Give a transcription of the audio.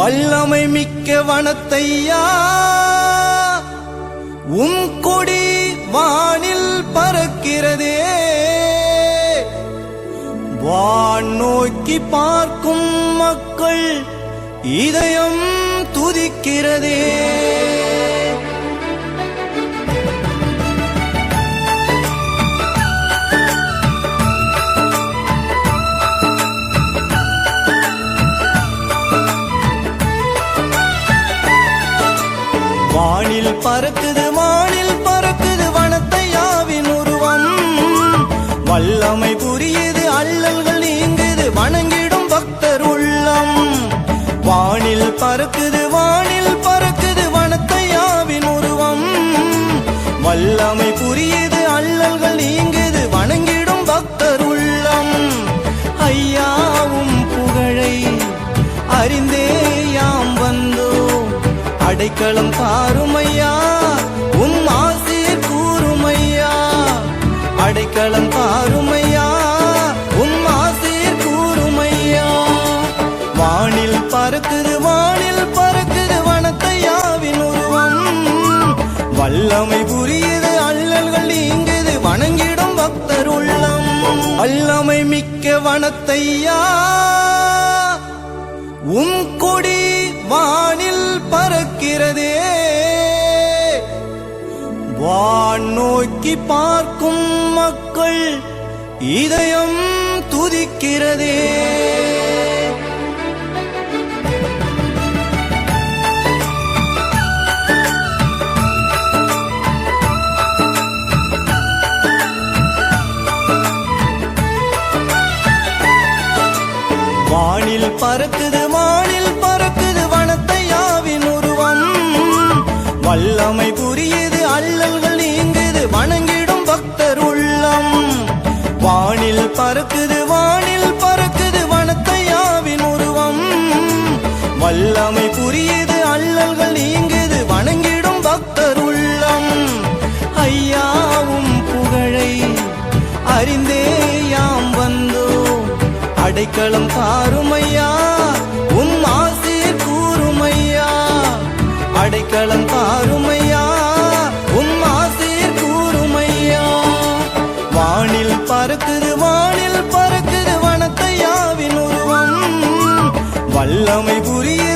வல்லமை மிக்க வனத்தையா? உம் கொடி வானில் பறக்கிறதே. வான் நோக்கி பார்க்கும் மக்கள் இதயம் துதிக்கிறதே. வானில் பறக்குது வானில் பறக்குது வனத்தையாவின் உருவம். வல்லமை புரியுது அல்லல்கள் நீங்குது வணங்கிடும் பக்தர் உள்ளம். வானில் பறக்குது வானில் பறக்குது வனத்தையாவின் உருவம். வல்லமை புரியுது அடைக்கலம் பாருமையா உம் ஆசீர் கூறுமையா. அடைக்கலம் பாருமையா உம் ஆசீர் கூறுமையா. வானில் பறக்குது வானில் பறக்குது வனத்தையாவின் உருவம். வல்லமை புரியுது அல்லல்கள் நீங்குது வணங்கிடும் பக்தர் உள்ளம். வல்லமை மிக்க வனத்தையா உம் வான் நோக்கி பார்க்கும் மக்கள் இதயம் துதிக்கிறதே. வானில் பறக்குது மாநில அறிந்தே யாம் வந்தோம் அடைக்கலம் தாருமையா? உம் ஆசீர் கூறுமையா? அடைக்கலம் தாருமையா? உம் ஆசீர் கூறுமையா? வானில் பறக்குது வானில் பறக்குது வனத்தையாவின் உருவம். வல்லமை புரிய